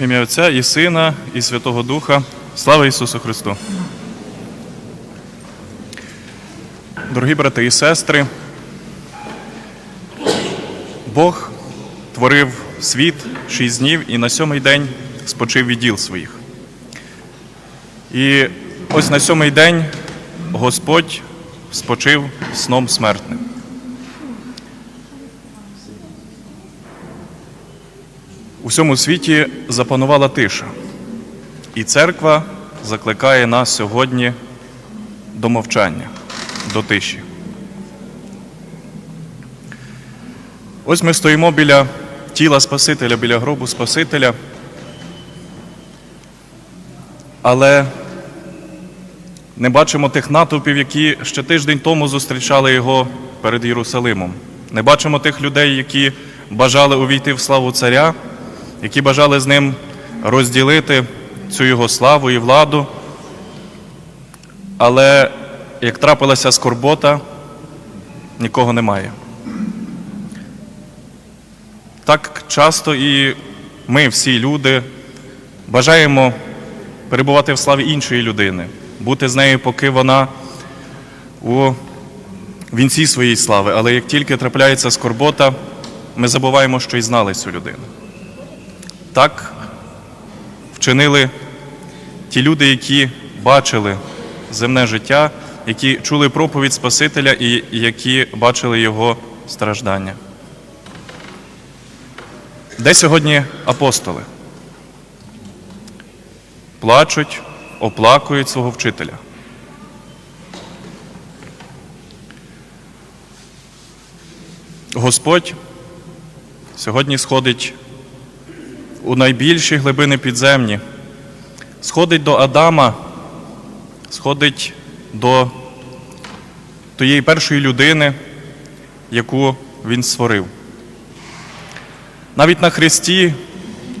Ім'я Отця і Сина, і Святого Духа. Слава Ісусу Христу! Дорогі брати і сестри, Бог творив світ шість днів і на сьомий день спочив від діл своїх. І ось на сьомий день Господь спочив сном смертним. У всьому світі запанувала тиша, і церква закликає нас сьогодні до мовчання, до тиші. Ось ми стоїмо біля тіла Спасителя, біля гробу Спасителя, але не бачимо тих натовпів, які ще тиждень тому зустрічали його перед Єрусалимом. Не бачимо тих людей, які бажали увійти в славу царя, які бажали з ним розділити цю його славу і владу. Але як трапилася скорбота, нікого немає. Так часто і ми, всі люди, бажаємо перебувати в славі іншої людини, бути з нею, поки вона у вінці своєї слави. Але як тільки трапляється скорбота, ми забуваємо, що і знали цю людину. Так вчинили ті люди, які бачили земне життя, які чули проповідь Спасителя і які бачили його страждання. Де сьогодні апостоли? Плачуть, оплакують свого вчителя. Господь сьогодні сходить у найбільші глибини підземні, сходить до Адама, сходить до тієї першої людини, яку він створив. Навіть на Христі,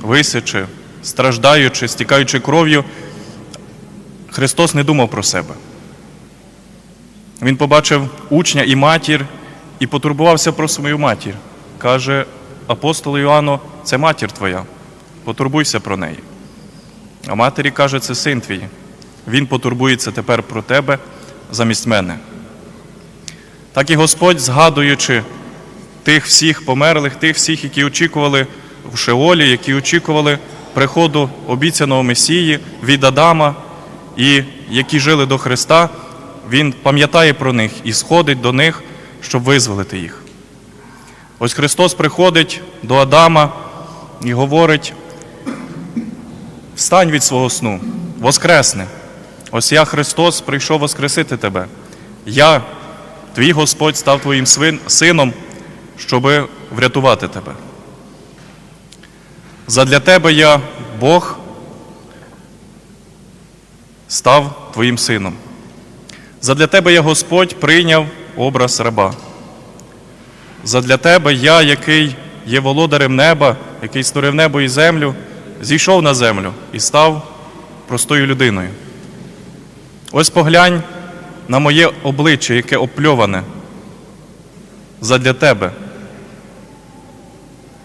висячи, страждаючи, стікаючи кров'ю, Христос не думав про себе. Він побачив учня і матір і потурбувався про свою матір. Каже апостол Іоанну, це матір твоя, потурбуйся про неї. А матері каже, це син твій. Він потурбується тепер про тебе замість мене. Так і Господь, згадуючи тих всіх померлих, тих всіх, які очікували в Шеолі, які очікували приходу обіцяного Месії від Адама і які жили до Христа, Він пам'ятає про них і сходить до них, щоб визволити їх. Ось Христос приходить до Адама і говорить: встань від свого сну, воскресни. Ось я, Христос, прийшов воскресити тебе. Я, твій Господь, став твоїм сином, щоби врятувати тебе. Задля тебе я, Бог, став твоїм сином. Задля тебе я Господь прийняв образ раба. Задля тебе я, який є володарем неба, який створив небо і землю, зійшов на землю і став простою людиною. Ось поглянь на моє обличчя, яке опльоване задля тебе.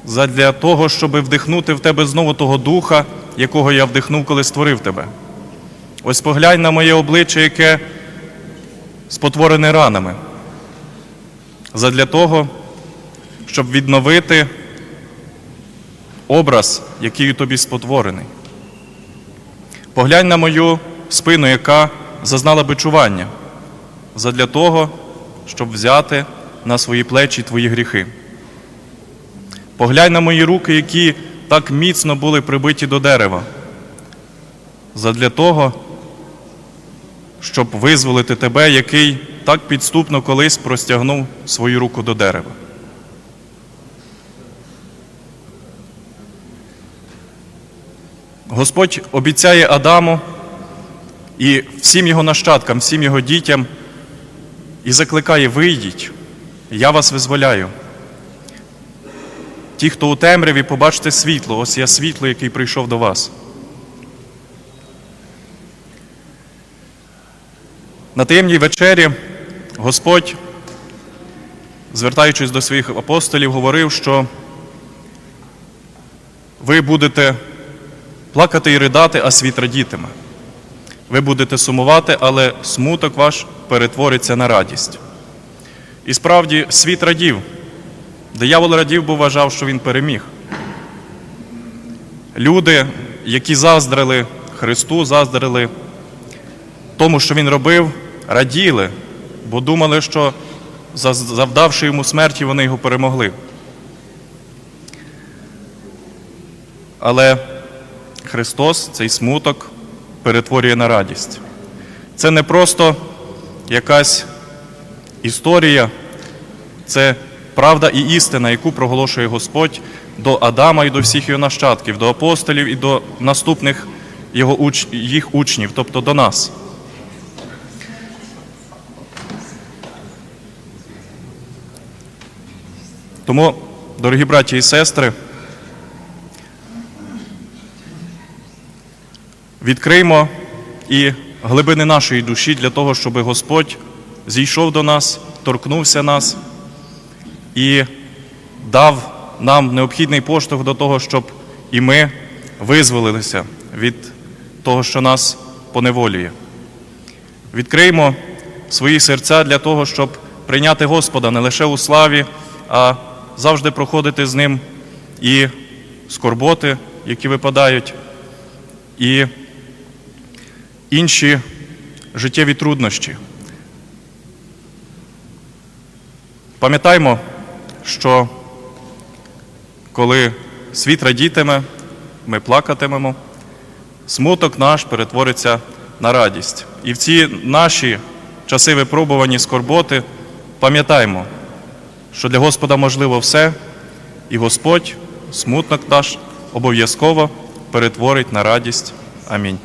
Задля того, щоб вдихнути в тебе знову того духа, якого я вдихнув, коли створив тебе. Ось поглянь на моє обличчя, яке спотворене ранами. Задля того, щоб відновити образ, який у тобі спотворений. Поглянь на мою спину, яка зазнала бичування, задля того, щоб взяти на свої плечі твої гріхи. Поглянь на мої руки, які так міцно були прибиті до дерева, задля того, щоб визволити тебе, який так підступно колись простягнув свою руку до дерева. Господь обіцяє Адаму і всім його нащадкам, всім його дітям і закликає: вийдіть, я вас визволяю. Ті, хто у темряві, побачите світло, ось я світло, який прийшов до вас. На таємній вечері Господь, звертаючись до своїх апостолів, говорив, що ви будете плакати і ридати, а світ радітиме. Ви будете сумувати, але смуток ваш перетвориться на радість. І справді світ радів. Диявол радів, бо вважав, що він переміг. Люди, які заздрили Христу, заздрили тому, що Він робив, раділи, бо думали, що завдавши йому смерті, вони його перемогли. Але Христос цей смуток перетворює на радість. Це не просто якась історія, це правда і істина, яку проголошує Господь до Адама і до всіх його нащадків, до апостолів і до наступних його уч... їх учнів, тобто до нас. Тому, дорогі браті і сестри, відкриймо і глибини нашої душі для того, щоб Господь зійшов до нас, торкнувся нас і дав нам необхідний поштовх до того, щоб і ми визволилися від того, що нас поневолює. Відкриймо свої серця для того, щоб прийняти Господа не лише у славі, а завжди проходити з ним і скорботи, які випадають, і інші життєві труднощі. Пам'ятаймо, що коли світ радітиме, ми плакатимемо, смуток наш перетвориться на радість. І в ці наші часи випробувані скорботи пам'ятаймо, що для Господа можливо все, і Господь смуток наш обов'язково перетворить на радість. Амінь.